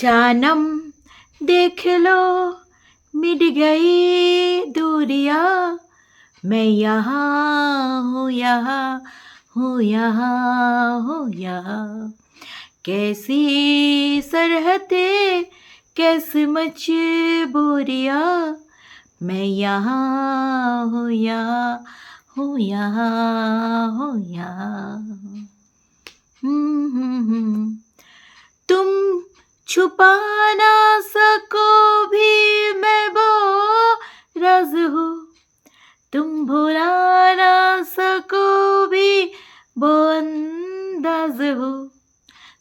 जानम देख लो मिट गई दूरिया। मैं यहाँ हूँ यहाँ हूँ यहाँ हूँ यहाँ। कैसी सरहदें कैसी मजबूरिया। मैं यहाँ हूँ यहाँ हूँ यहाँ हूँ यहाँ। हम्म, हम्म, हम्म। तुम छुपा ना सको भी मैं वो राज हूँ तुम भुला ना सको भी वो अंदाज हो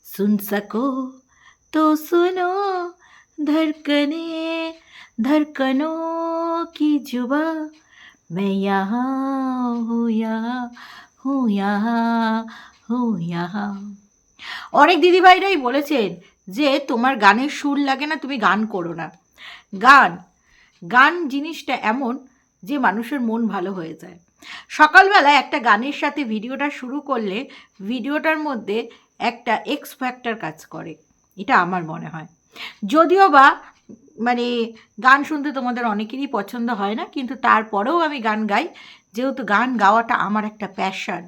सुन सको तो सुनो धड़कने धड़कनों की जुबा मैं यहाँ हूँ यहाँ हूँ यहाँ हूँ यहाँ অনেক দিদিভাইরাই বলেছেন যে তোমার গানের সুর লাগে না, তুমি গান করো না। গান গান জিনিসটা এমন যে মানুষের মন ভালো হয়ে যায়। সকালবেলা একটা গানের সাথে ভিডিওটা শুরু করলে ভিডিওটার মধ্যে একটা এক্স ফ্যাক্টর কাজ করে, এটা আমার মনে হয়। যদিও বা মানে গান শুনতে তোমাদের অনেকেরই পছন্দ হয় না, কিন্তু তারপরেও আমি গান গাই। যেহেতু গান গাওয়াটা আমার একটা প্যাশন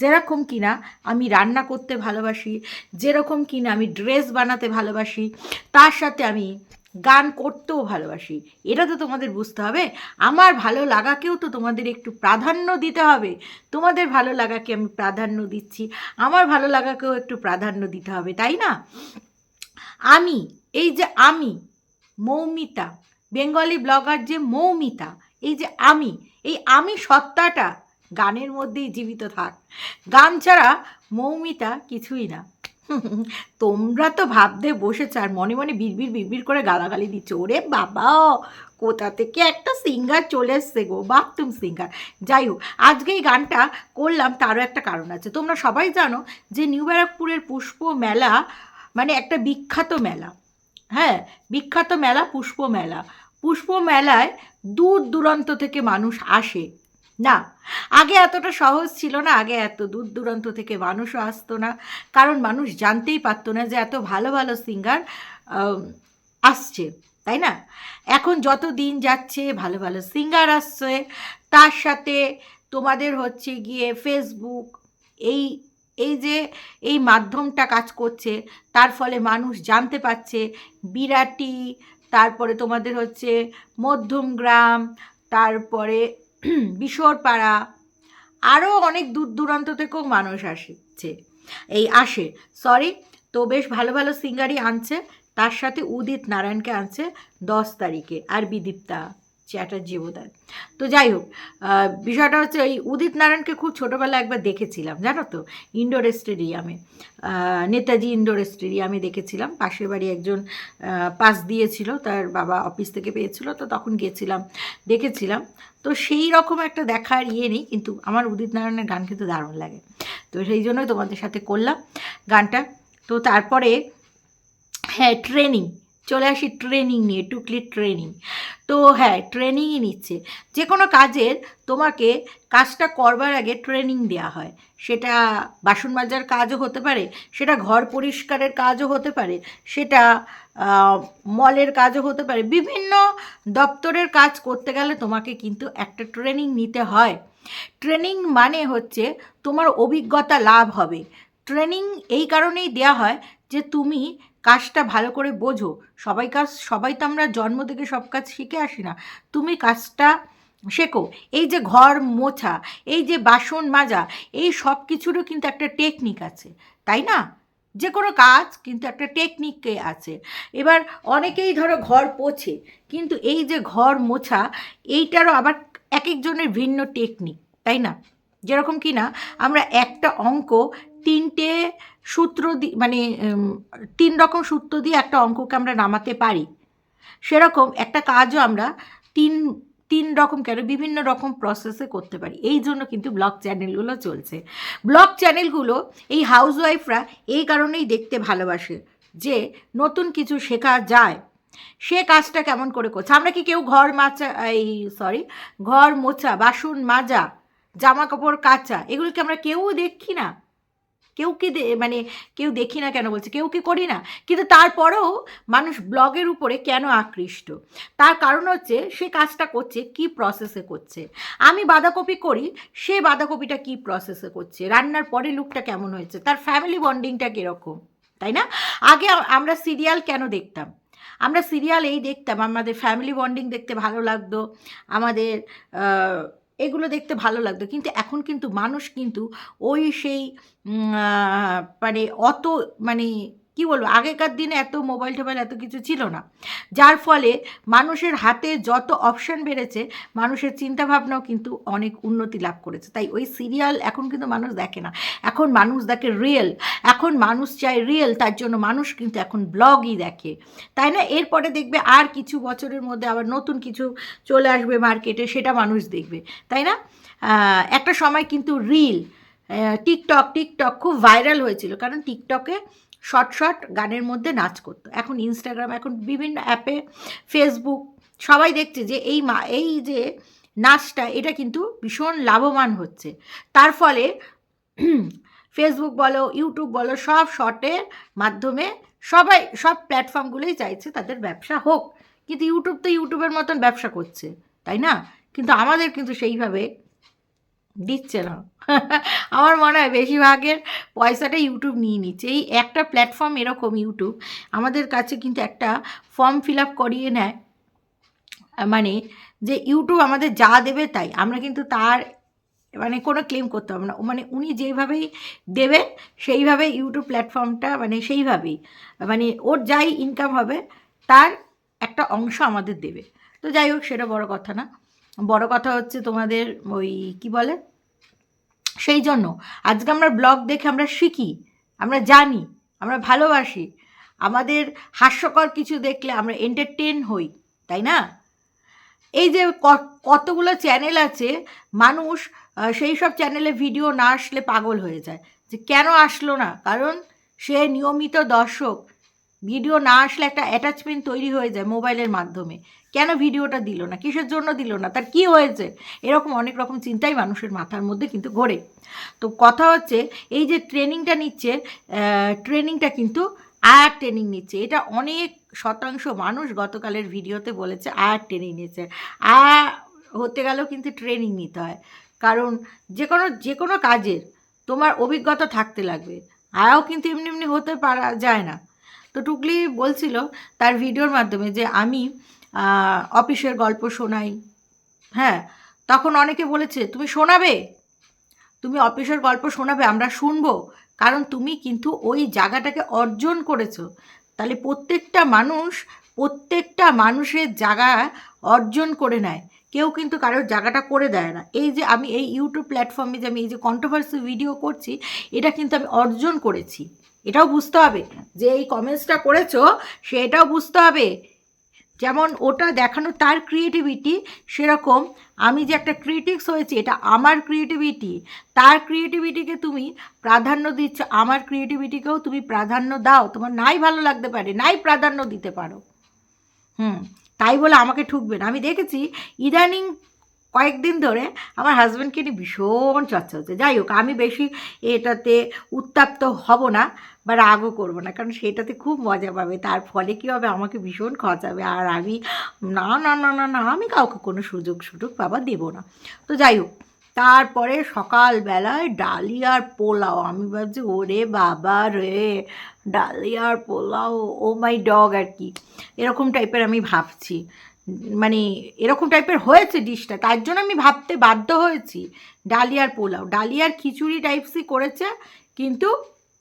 যেরকম কিনা আমি রান্না করতে ভালোবাসি, যেরকম কিনা আমি ড্রেস বানাতে ভালোবাসি, তার সাথে আমি গান করতেও ভালোবাসি। এটা তো তোমাদের বুঝতে হবে। আমার ভালো লাগাকেও তো তোমাদের একটু প্রাধান্য দিতে হবে। তোমাদের ভালো লাগাকে আমি প্রাধান্য দিচ্ছি। আমার ভালো লাগাকেও একটু প্রাধান্য দিতে হবে, তাই না? আমি, এই যে আমি, মৌমিতা, বেঙ্গলি ব্লগার যে মৌমিতা এই যে আমি, এই আমি সত্তাটা গানের মধ্যেই জীবিত থাক। গান ছাড়া মৌমিতা কিছুই না। তোমরা তো ভাবতে বসেছ আর মনে মনে বিড়বিড় বিড়বিড় করে গালাগালি দিচ্ছ। ওরে বাবা, কোথা থেকে একটা সিঙ্গার চলে এসছে গো, বাথরুম সিঙ্গার। যাই হোক, আজকে এই গানটা করলাম তারও একটা কারণ আছে। তোমরা সবাই জানো যে নিউ ব্যারাকপুরের পুষ্প মেলা মানে একটা বিখ্যাত মেলা। হ্যাঁ বিখ্যাত মেলা পুষ্প মেলা। পুষ্প মেলায় দূর দূরান্ত থেকে মানুষ আসে। না, আগে এতটা সহজ ছিল না, আগে এত দূর দূরান্ত থেকে মানুষও আসতো না। কারণ মানুষ জানতেই পারতো না যে এত ভালো ভালো সিঙ্গার আসছে, তাই না? এখন যত দিন যাচ্ছে, ভালো ভালো সিঙ্গার আসছে, তার সাথে তোমাদের হচ্ছে গিয়ে ফেসবুক এই এই যে, এই মাধ্যমটা কাজ করছে, তার ফলে মানুষ জানতে পারছে, বিরাটি তারপরে তোমাদের হচ্ছে মধ্যমগ্রাম তারপরে বিশরপাড়া আরও অনেক দূর দূরান্ত থেকেও মানুষ আসছে, এই আসে। সরি তো বেশ ভালো ভালো সিঙ্গারই আনছে, তার সাথে উদিত নারায়ণকে আনছে দশ তারিখে, আর বিদীপ্তা। চ্যাটার্জি বোধ তো যাই হোক বিষয়টা হচ্ছে ওই উদিত নারায়ণকে খুব ছোটোবেলা একবার দেখেছিলাম, জানো তো? ইনডোর স্টেডিয়ামে। নেতাজি ইনডোর স্টেডিয়ামে দেখেছিলাম। পাশের বাড়ি একজন পাস দিয়েছিল, তার বাবা অফিস থেকে পেয়েছিল, তো তখন গেছিলাম, দেখেছিলাম। তো সেই রকম একটা দেখার ইয়ে নেই, কিন্তু আমার উদিত নারায়ণের গান কিন্তু দারুণ লাগে। তো সেই জন্যই তোমাদের সাথে করলাম গানটা। তো তারপরে হ্যাঁ ট্রেনিং। চলে আসি ট্রেনিং নিয়ে, টুকলি ট্রেনিং তো হ্যাঁ ট্রেনিংই নিচ্ছে। যে কোনো কাজের তোমাকে কাজটা করবার আগে ট্রেনিং দেওয়া হয়। সেটা বাসন মাজার কাজও হতে পারে, সেটা ঘর পরিষ্কারের কাজও হতে পারে, সেটা মলের কাজও হতে পারে। বিভিন্ন দপ্তরের কাজ করতে গেলে তোমাকে কিন্তু একটা ট্রেনিং নিতে হয়। ট্রেনিং মানে হচ্ছে তোমার অভিজ্ঞতা লাভ হবে। ট্রেনিং এই কারণেই দেয়া হয় যে তুমি কাজটা ভালো করে বোঝো। সবাই কাজ, সবাই তো আমরা জন্ম থেকে সব কাজ শিখে আসি না। তুমি কাজটা শেখো। এই যে ঘর মোছা, এই যে বাসন মাজা, এই সব কিছুরও কিন্তু একটা টেকনিক আছে। তাই না? যে কোনো কাজ কিন্তু একটা টেকনিকে আছে। এবার অনেকেই ধরো ঘর পোছে, কিন্তু এই যে ঘর মোছা, এইটারও আবার এক একজনের ভিন্ন টেকনিক তাই না? যেরকম কি না, আমরা একটা অঙ্ক তিনটে সূত্র দি মানে তিন রকম সূত্র দিয়ে একটা অঙ্ককে আমরা নামাতে পারি। সেরকম একটা কাজও আমরা তিন তিন রকম কেন, বিভিন্ন রকম প্রসেসে করতে পারি। এই জন্য কিন্তু ব্লগ চ্যানেলগুলো চলছে। ব্লগ চ্যানেলগুলো এই হাউসওয়াইফরা এই কারণেই দেখতে ভালোবাসে যে নতুন কিছু শেখা যায়। সে কাজটা কেমন করে করছে? আমরা কি কেউ ঘর মাচা, এই সরি ঘর মোছা, বাসন মাজা জামা কাপড় কাচা, এগুলোকে আমরা কেউ দেখি না। কেউ কি মানে কেউ দেখি না কেন বলছে? কেউ কি করি না? কিন্তু তারপরেও মানুষ ব্লগের উপরে কেন আকৃষ্ট? তার কারণ হচ্ছে সে কাজটা করছে, কি প্রসেসে করছে? আমি বাঁধাকপি করি, সে বাঁধাকপিটা কি প্রসেসে করছে? রান্নার পরে লুকটা কেমন হয়েছে? তার ফ্যামিলি বন্ডিংটা কীরকম? তাই না? আগে আমরা সিরিয়াল কেন দেখতাম? আমরা সিরিয়াল এই দেখতাম, আমাদের ফ্যামিলি বন্ডিং দেখতে ভালো লাগতো, আমাদের এগুলো দেখতে ভালো লাগতো। কিন্তু এখন কিন্তু মানুষ কিন্তু ওই সেই মানে অত মানে কি বলব, আগেকার দিনে এত মোবাইল টোবাইল এত কিছু ছিল না। যার ফলে মানুষের হাতে যত অপশন বেড়েছে, মানুষের চিন্তাভাবনাও কিন্তু অনেক উন্নতি লাভ করেছে। তাই ওই সিরিয়াল এখন কিন্তু মানুষ দেখে না। এখন মানুষ দেখে রিয়েল এখন মানুষ চায় রিয়েল তার জন্য মানুষ কিন্তু এখন ব্লগই দেখে। তাই না? এরপরে দেখবে আর কিছু বছরের মধ্যে আবার নতুন কিছু চলে আসবে মার্কেটে সেটা মানুষ দেখবে। তাই না? একটা সময় কিন্তু রিল টিকটক টিকটক খুব ভাইরাল হয়েছিল। কারণ টিকটকে শর্ট শর্ট গানের মধ্যে নাচ করতো। এখন ইনস্টাগ্রাম এখন বিভিন্ন অ্যাপে ফেসবুক সবাই দেখছে যে এই মা, এই যে নাচটা, এটা কিন্তু ভীষণ লাভবান হচ্ছে। তার ফলে ফেসবুক বলো ইউটিউব বলো, সব শর্টের মাধ্যমে সবাই, সব প্ল্যাটফর্মগুলোই চাইছে তাদের ব্যবসা হোক। কিন্তু ইউটিউব তো ইউটিউবের মতন ব্যবসা করছে, তাই না? কিন্তু আমাদের কিন্তু সেইভাবে দিচ্ছে না। আমার মনে হয় বেশিরভাগের পয়সাটা ইউটিউব নিয়ে নিচ্ছে। এই একটা প্ল্যাটফর্ম এরকম ইউটিউব আমাদের কাছে কিন্তু একটা ফর্ম ফিল আপ করিয়ে নেয়। মানে যে ইউটিউব আমাদের যা দেবে তাই, আমরা কিন্তু তার মানে কোনো ক্লেম করতে হবে না। মানে উনি যেইভাবেই দেবেন সেইভাবে ইউটিউব প্ল্যাটফর্মটা মানে সেইভাবেই মানে ওর যাই ইনকাম হবে, তার একটা অংশ আমাদের দেবে। তো যাই হোক, সেটা বড় কথা না। বড় কথা হচ্ছে তোমাদের ওই কি বলে? সেই জন্য আজকে আমরা ব্লগ দেখে আমরা শিখি, আমরা জানি, আমরা ভালোবাসি। আমাদের হাস্যকর কিছু দেখলে আমরা এন্টারটেন হই, তাই না? এই যে কতগুলো চ্যানেল আছে, মানুষ সেই সব চ্যানেলে ভিডিও না আসলে পাগল হয়ে যায়। যে কেন আসলো না? কারণ সে নিয়মিত দর্শক ভিডিও না আসলে একটা অ্যাটাচমেন্ট তৈরি হয়ে যায় মোবাইলের মাধ্যমে। কেন ভিডিওটা দিল না? কিসের জন্য দিল না? তার কি হয়েছে? এরকম অনেক রকম চিন্তাই মানুষের মাথার মধ্যে কিন্তু ঘোরে। তো কথা হচ্ছে, এই যে ট্রেনিংটা নিচ্ছে ট্রেনিংটা কিন্তু আয়ার ট্রেনিং নিচ্ছে। এটা অনেক শতাংশ মানুষ গতকালের ভিডিওতে বলেছে, আয়ার ট্রেনিং নিচ্ছে। আয়া হতে গেলেও কিন্তু ট্রেনিং নিতে হয়। কারণ যে কোনো যে কোনো কাজের তোমার অভিজ্ঞতা থাকতে লাগবে। আয়াও কিন্তু এমনি এমনি হতে পারা যায় না। তো টুকলি বলছিল তার ভিডিওর মাধ্যমে যে আমি অফিসের গল্প শোনাই। হ্যাঁ তখন অনেকে বলেছে, তুমি শোনাবে? তুমি অফিসের গল্প শোনাবে, আমরা শুনব। কারণ তুমি কিন্তু ওই জায়গাটাকে অর্জন করেছ। তাহলে প্রত্যেকটা মানুষ, প্রত্যেকটা মানুষের জায়গা অর্জন করে নেয়। কেউ কিন্তু কারোর জায়গাটা করে দেয় না। এই যে আমি এই ইউটিউব প্ল্যাটফর্মে যে আমি এই যে কন্ট্রোভার্সি ভিডিও করছি, এটা কিন্তু আমি অর্জন করেছি। এটাও বুঝতে হবে। যে এই কমেন্টসটা করেছ, সেটাও বুঝতে হবে। যেমন ওটা দেখানো, তার ক্রিয়েটিভিটি সেরকম। আমি যে একটা ক্রিটিক্স হয়েছি, এটা আমার ক্রিয়েটিভিটি তার ক্রিয়েটিভিটিকে তুমি প্রাধান্য দিচ্ছ, আমার ক্রিয়েটিভিটিকেও তুমি প্রাধান্য দাও। তোমার নাই ভালো লাগতে পারে, নাই প্রাধান্য দিতে পারো। হুম, তাই বলে আমাকে ঠুকবে না। আমি দেখেছি, ইদানিং কয়েকদিন ধরে আমার হাজব্যান্ডকে নিয়ে ভীষণ চর্চা হচ্ছে। যাই হোক, আমি বেশি এটাতে উত্তাপ্ত হব না বা রাগও করব না, কারণ সেটাতে খুব মজা পাবে। তার ফলে কী হবে? আমাকে ভীষণ খচাবে আর আমি, না না না না না, আমি কাউকে কোনো সুযোগ সুযোগ বাবা দেবো না। তো যাই হোক, তারপরে সকালবেলায় ডালিয়ার পোলাও। আমি ভাবছি, ওরে বাবা রে ডালিয়ার পোলাও, ও মাই ডগ আর কি। এরকম টাইপের আমি ভাবছি। মানে এরকম টাইপের হয়েছে ডিশটা তার জন্য আমি ভাবতে বাধ্য হয়েছি। ডালিয়ার পোলাও ডালিয়ার খিচুড়ি টাইপসই করেছে, কিন্তু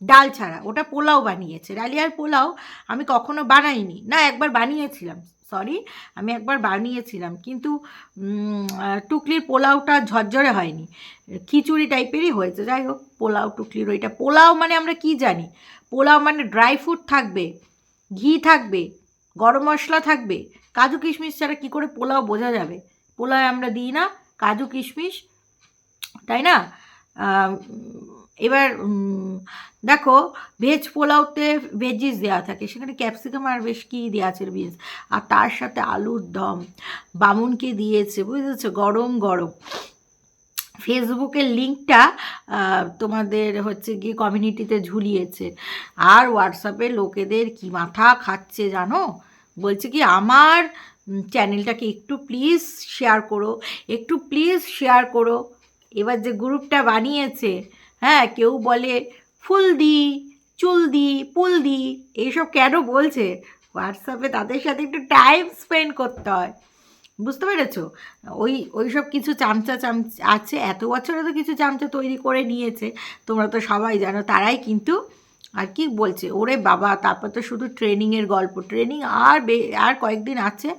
ডাল ছাড়া, ওটা পোলাও বানিয়েছে। ডালিয়ার পোলাও আমি কখনো বানাইনি। না, একবার বানিয়েছিলাম সরি আমি একবার বানিয়েছিলাম, কিন্তু টুকলির পোলাওটা ঝরঝরে হয়নি। খিচুড়ি টাইপেরই হয়েছে, যাই হোক, পোলাও, টুকলির ওইটা। পোলাও মানে আমরা কি জানি? পোলাও মানে ড্রাই ফ্রুট থাকবে, ঘি থাকবে, গরম মশলা থাকবে কাজু কিশমিশ ছাড়া কী করে পোলাও বোঝা যাবে? পোলাও আমরা দিই না, কাজু কিশমিশ, তাই না? এবার দেখো ভেজ পোলাওতে ভেজিস দেওয়া থাকে, সেখানে ক্যাপসিকাম আর বেশ কী দেওয়া আছে ভেজ আর তার সাথে আলুর দম, বামুনকে দিয়েছে, বুঝেছ? গরম গরম। ফেসবুকের লিঙ্কটা তোমাদের হচ্ছে গিয়ে কমিউনিটিতে ঝুলিয়েছে। আর হোয়াটসঅ্যাপে লোকেদের কি মাথা খাচ্ছে জানো? বলছে কি, আমার চ্যানেলটাকে একটু প্লিজ শেয়ার করো, একটু প্লিজ শেয়ার করো। এবার যে গ্রুপটা বানিয়েছে হ্যাঁ কেউ বলে, ফুল দি, চুল দি, পুল দি এইসব কেন বলছে? হোয়াটসঅ্যাপে তাদের সাথে একটু টাইম স্পেন্ড করতে হয়। বুঝতে পেরেছ? ওই ওই সব কিছু চামচা চামচ আছে, এত বছরে তো কিছু চামচা তৈরি করে নিয়েছে, তোমরা তো সবাই জানো, তারাই কিন্তু আর কি বলছে? ওরে বাবা, তারপর তো শুধু ট্রেনিংয়ের গল্প। ট্রেনিং আর বে, আর কয়েকদিন আছে।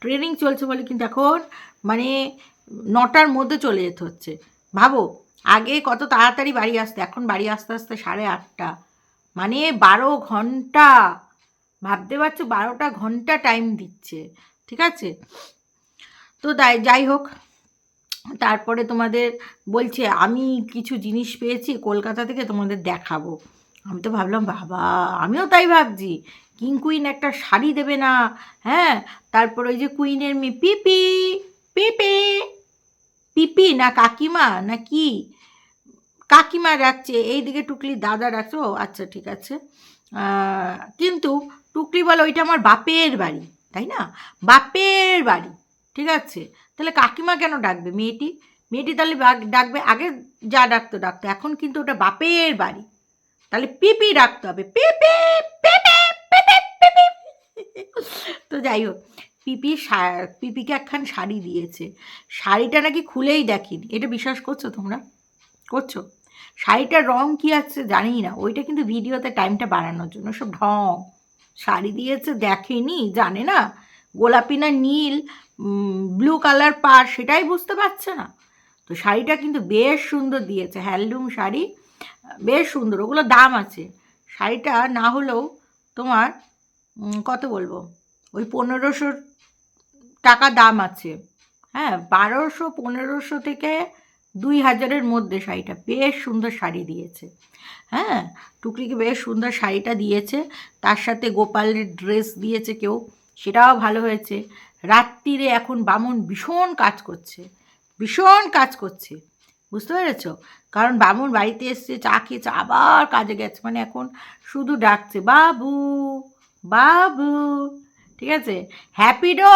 ট্রেনিং চলছে বলে কিন্তু এখন মানে নটার মধ্যে চলে যেতে হচ্ছে। ভাবো, আগে কত তাড়াতাড়ি বাড়ি আসতে, এখন বাড়ি আসতে আসতে সাড়ে আটটা। মানে বারো ঘণ্টা। ভাবতে পারছ, বারোটা ঘণ্টা টাইম দিচ্ছে। ঠিক আছে? তো তাই, যাই হোক। তারপরে তোমাদের বলছে, আমি কিছু জিনিস পেয়েছি, কলকাতা থেকে তোমাদের দেখাবো। আমি তো ভাবলাম, বাবা, আমিও তাই ভাবছি। কিং, কুইন একটা শাড়ি দেবে না হ্যাঁ? তারপর ওই যে কুইনের মেয়ে, পিপি পিপি পিপি না কাকিমা, না কি? কাকিমা রাখছে, এইদিকে টুকলি দাদা রাখছে, ও আচ্ছা ঠিক আছে। কিন্তু টুকলি বলে, ওইটা আমার বাপের বাড়ি, তাই না? বাপের বাড়ি, ঠিক আছে? তাহলে কাকিমা কেন ডাকবে? মেয়েটি মেয়েটি তাহলে ডাকবে, আগে যা ডাকতো ডাকতো। এখন কিন্তু ওটা বাপের বাড়ি। তাহলে পিপি ডাকতে হবে। পিপি পিপি পিপি পিপি তো যাই হোক পিপি পিপিকে একখান শাড়ি দিয়েছে। শাড়িটা নাকি খুলেই দেখিনি। এটা বিশ্বাস করছ তোমরা? করছ? শাড়িটার রং কি আছে জানি না। ওইটা কিন্তু ভিডিওতে টাইমটা বাড়ানোর জন্য। সব ঢং। শাড়ি দিয়েছে দেখেনি, জানে না? গোলাপি না নীল ব্লু কালার পার, সেটাই বুঝতে পারছে না। তো শাড়িটা কিন্তু বেশ সুন্দর দিয়েছে। হ্যান্ডলুম শাড়ি। বেশ সুন্দর, ওগুলো দাম আছে। শাড়িটা না হলেও তোমার কত বলব? ওই পনেরোশো টাকা দাম আছে। হ্যাঁ বারোশো, পনেরোশো থেকে দুই হাজারের মধ্যে শাড়িটা। বেশ সুন্দর শাড়ি দিয়েছে। হ্যাঁ টুকরিকে বেশ সুন্দর শাড়িটা দিয়েছে। তার সাথে গোপালের ড্রেস দিয়েছে কেউ, সেটাও ভালো হয়েছে। রাত্রিরে এখন বামন ভীষণ কাজ করছে। ভীষণ কাজ করছে। বুঝতে পেরেছ? কারণ বামুন বাড়িতে এসছে চা খেয়েছে আবার কাজে গেছে। মানে এখন শুধু ডাকছে, বাবু বাবু। ঠিক আছে? হ্যাপিডো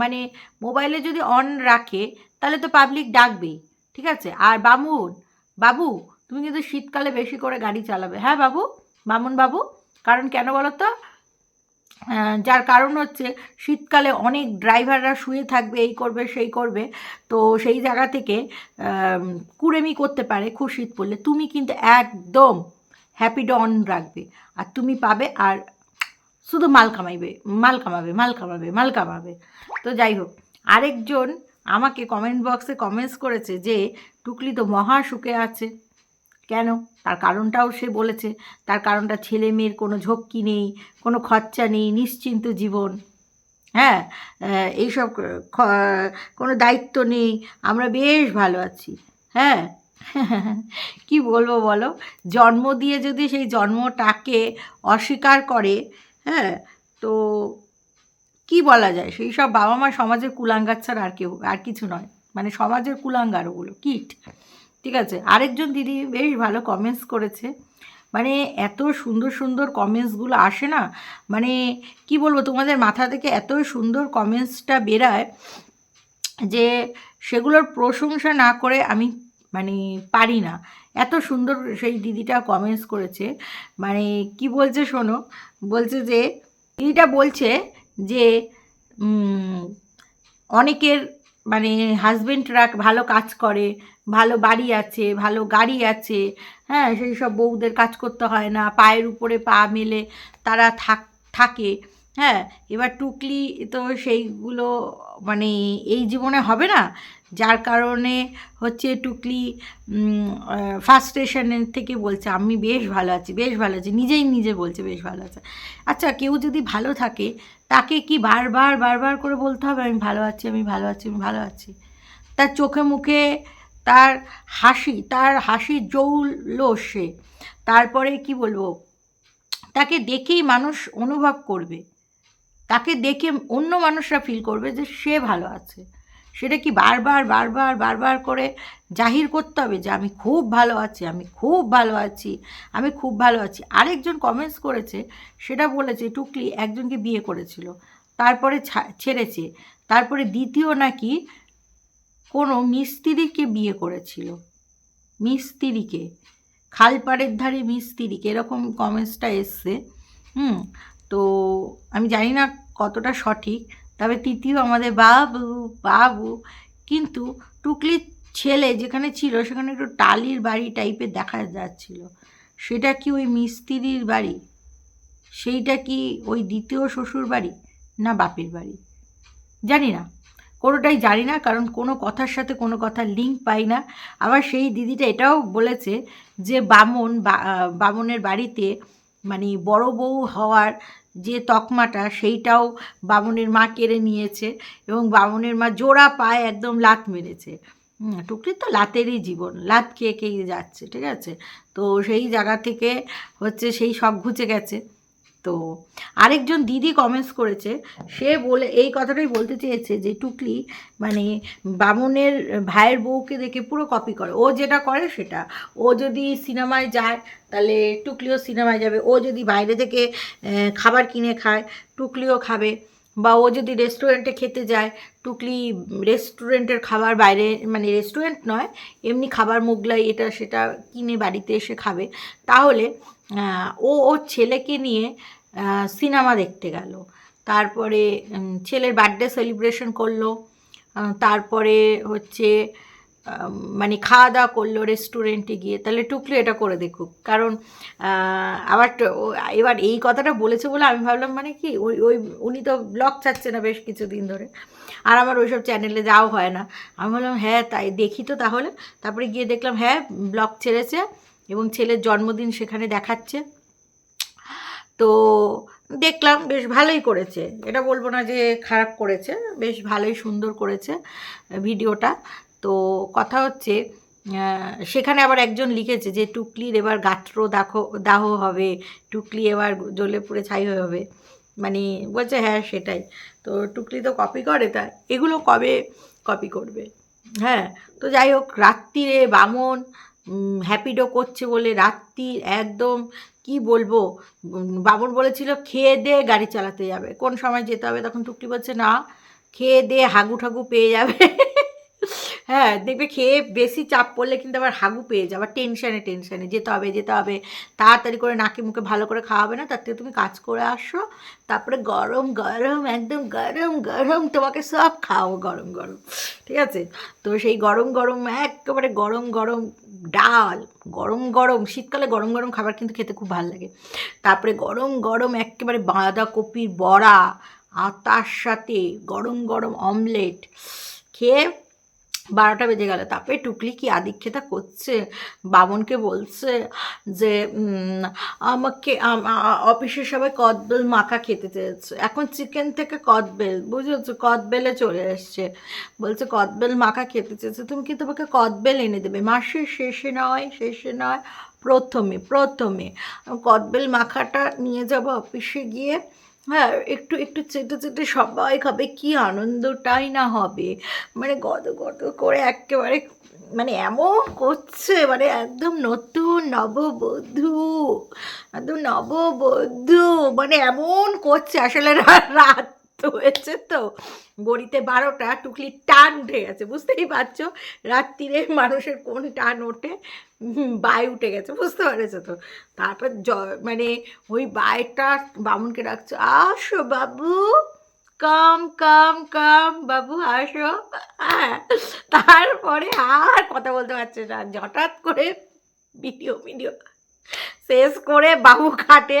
মানে মোবাইলে যদি অন রাখে, তাহলে তো পাবলিক ডাকবেই। ঠিক আছে? আর বামুন, বাবু, তুমি কিন্তু শীতকালে বেশি করে গাড়ি চালাবে। হ্যাঁ বাবু? বামুন বাবু? কারণ কেন বলো তো? যার কারণ হচ্ছে শীতকালে অনেক ড্রাইভাররা শুয়ে থাকবে, এই করবে, সেই করবে। তো সেই জায়গা থেকে কুড়েমি করতে পারে খুব শীত পড়লে। তুমি কিন্তু একদম হ্যাপি ডন রাখবে। আর তুমি পাবে আর শুধু মাল কামাইবে, মাল কামাবে মাল কামাবে মাল কামাবে। তো যাই হোক, আরেকজন আমাকে কমেন্ট বক্সে কমেন্টস করেছে যে, টুকলি তো মহা আছে। কেন? তার কারণটাও সে বলেছে। তার কারণটা ছেলে মেয়ের কোনো ঝক্কি নেই, কোনো খরচা নেই, নিশ্চিন্ত জীবন। হ্যাঁ এইসব কোনো দায়িত্ব নেই। আমরা বেশ ভালো আছি। হ্যাঁ? কি বলব বলো? জন্ম দিয়ে যদি সেই জন্মটাকে অস্বীকার করে হ্যাঁ তো কি বলা যায়? সেই সব বাবা মা সমাজের কুলাঙ্গার ছাড়া আর কেউ, আর কিছু নয়। মানে সমাজের কুলাঙ্গার ওগুলো, কিট। ঠিক আছে? আরেকজন দিদি বেশ ভালো কমেন্টস করেছে। মানে এত সুন্দর সুন্দর কমেন্টসগুলো আসে না? মানে কি বলব, তোমাদের মাথা থেকে এত সুন্দর কমেন্টসটা বেরায় যে সেগুলোর প্রশংসা না করে আমি মানে পারি না। এত সুন্দর সেই দিদিটা কমেন্টস করেছে। মানে কি বলছে শোনো? বলছে যে, দিদিটা বলছে যে অনেকের মানে হাজবেন্ডরা ভালো কাজ করে, ভালো বাড়ি আছে, ভালো গাড়ি আছে হ্যাঁ সেই সব বউদের কাজ করতে হয় না, পায়ের উপরে পা মেলে তারা থাক, থাকে। হ্যাঁ এবার টুকলি তো সেইগুলো মানে এই জীবনে হবে না। যার কারণে হচ্ছে টুকলি ফার্স্ট থেকে বলছে, আমি বেশ ভালো আছি, বেশ ভালো আছি। নিজেই নিজে বলছে, বেশ ভালো আছে। আচ্ছা কেউ যদি ভালো থাকে, তাকে কি বারবার বারবার করে বলতে হবে, আমি ভালো আছি, আমি ভালো আছি, আমি ভালো আছি? তার চোখে মুখে তার হাসি তার হাসি জৌলস সে। তারপরে কি বলব? তাকে দেখেই মানুষ অনুভব করবে। তাকে দেখে অন্য মানুষরা ফিল করবে যে সে ভালো আছে। সেটা কি বারবার বারবার বারবার করে জাহির করতে হবে যে আমি খুব ভালো আছি, আমি খুব ভালো আছি, আমি খুব ভালো আছি। আরেকজন কমেন্টস করেছে, সেটা বলেছে, টুকলি একজনকে বিয়ে করেছিল, তারপরে ছেড়েছে, তারপরে দ্বিতীয় নাকি কোনো মিস্ত্রিকে বিয়ে করেছিল। মিস্ত্রিকে, খালপাড়ের ধারে মিস্ত্রিকে। এরকম কমেন্টসটা এসছে। হুম তো আমি জানি না কতটা সঠিক, তবে তৃতীয় আমাদের বাবু বাবু। কিন্তু টুকলির ছেলে যেখানে ছিল, সেখানে একটু টালির বাড়ি টাইপের দেখা যাচ্ছিল। সেটা কি ওই মিস্ত্রির বাড়ি? সেইটা কি ওই দ্বিতীয় শ্বশুর বাড়ি? না, বাপের বাড়ি? জানি না। কোনোটাই জানি না, কারণ কোনো কথার সাথে কোনো কথার লিঙ্ক পাই না। আবার সেই দিদিটা এটাও বলেছে যে বামন বামনের বাড়িতে মানে বড় বউ হওয়ার যে তকমাটা সেইটাও বামনের মা কেড়ে নিয়েছে এবং বামনের মা জোড়া পায়ে একদম লাত মেরেছে। টুকরির তো লাতেরই জীবন, লাত খেয়ে খেয়ে যাচ্ছে, ঠিক আছে? তো সেই জায়গা থেকে হচ্ছে সেই সব ঘুচে গেছে। তো আরেকজন দিদি কমেন্টস করেছে, সে বলে, এই কথাটাই বলতে চেয়েছে যে টুকলি মানে বামনের ভাইয়ের বউকে দেখে পুরো কপি করে। ও যেটা করে সেটা। ও যদি সিনেমায় যায়, তাহলে টুকলিও সিনেমায় যাবে। ও যদি বাইরে থেকে খাবার কিনে খায়, টুকলিও খাবে। বা ও যদি রেস্টুরেন্টে খেতে যায়, টুকলি রেস্টুরেন্টের খাবার বাইরে মানে রেস্টুরেন্ট নয়, এমনি খাবার মোগলাই এটা সেটা কিনে বাড়িতে এসে খাবে। তাহলে ও ওর ছেলেকে নিয়ে সিনেমা দেখতে গেল। তারপরে ছেলের বার্থডে সেলিব্রেশন করল। তারপরে হচ্ছে মানে খাওয়া দাওয়া করল রেস্টুরেন্টে গিয়ে, তাহলে টুকলি এটা করে দেখুক। কারণ আবার এবার এই কথাটা বলেছে বলে আমি ভাবলাম মানে কি, ওই ওই, উনি তো ব্লগ চাচ্ছে না বেশ কিছুদিন ধরে। আর আমার ওইসব চ্যানেলে যাওয়া হয় না। আমি বললাম হ্যাঁ তাই দেখি তো তাহলে। তারপরে গিয়ে দেখলাম হ্যাঁ ব্লগ ছেড়েছে এবং ছেলের জন্মদিন সেখানে দেখাচ্ছে। তো দেখলাম, বেশ ভালোই করেছে। এটা বলব না যে খারাপ করেছে, বেশ ভালোই সুন্দর করেছে ভিডিওটা। তো কথা হচ্ছে সেখানে আবার একজন লিখেছে যে, টুকলির এবার গাত্র দাহ দাহ হবে, টুকলি এবার জ্বলে পুড়ে ছাই হয়ে হবে। মানে বলছে হ্যাঁ সেটাই। তো টুকলি তো কপি করে, তা এগুলো কবে কপি করবে? হ্যাঁ তো যাই হোক রাত্রিরে বামন হ্যাপিডো করছে বলে রাত্রির একদম, কি বলব বামন বলেছিল, খেয়ে দে, গাড়ি চালাতে যাবে। কোন সময় যেতে হবে, তখন টুকলি বলছে, না, খেয়ে দে, হাগু ঠাগু পেয়ে যাবে। হ্যাঁ দেখবে খেয়ে বেশি চাপ পড়লে কিন্তু আবার হাগু পেয়ে যাবে টেনশানে টেনশানে যেতে হবে যেতে হবে। তাড়াতাড়ি করে নাকে মুখে ভালো করে খাওয়াবে না, তার থেকে তুমি কাজ করে আসো, তারপরে গরম গরম, একদম গরম গরম, তোমাকে সব খাও গরম গরম। ঠিক আছে? তো সেই গরম গরম, একেবারে গরম গরম ডাল, গরম গরম, শীতকালে গরম গরম খাবার কিন্তু খেতে খুব ভালো লাগে। তারপরে গরম গরম, একেবারে বাঁধাকপির বড়া আর তার সাথে গরম গরম অমলেট খেয়ে বারোটা বেজে গেল। তারপরে টুকলি কি আদিক্ষেতা করছে? বামনকে বলছে যে আমাকে অফিসের সবাই কদবেল মাখা খেতে চেয়েছে। এখন চিকেন থেকে কদবেল, বুঝেছ? কদবেলে চলে এসছে। বলছে, কদবেল মাখা খেতে চেয়েছে। তুমি কি তোমাকে কদবেল এনে দেবে? মাসের শেষে নয় শেষে নয়, প্রথমে প্রথমে। কদবেল মাখাটা নিয়ে যাব অফিসে গিয়ে হ্যাঁ একটু একটু চেটে চেটে সবাই খাবে, কি আনন্দটাই না হবে। মানে গত গত করে একেবারে মানে এমন করছে মানে একদম নতুন নববধূ, একদম নববধূ মানে এমন করছে। আসলে রাত হয়েছে তো। গড়িতে বারোটা, টুকলি টান উঠে গেছে, বুঝতেই পারছ? রাত্রিরে মানুষের কোন টান ওঠে? বাই উঠে গেছে, বুঝতে পেরেছ তো? তারপর জ মানে ওই বাইটা বামুনকে ডাকছে, আসো বাবু, কাম কাম কাম, বাবু, আসো। হ্যাঁ তারপরে আর কথা বলতে পারছে না। হঠাৎ করে ভিডিও ভিডিও, শেষ করে বাবু খাটে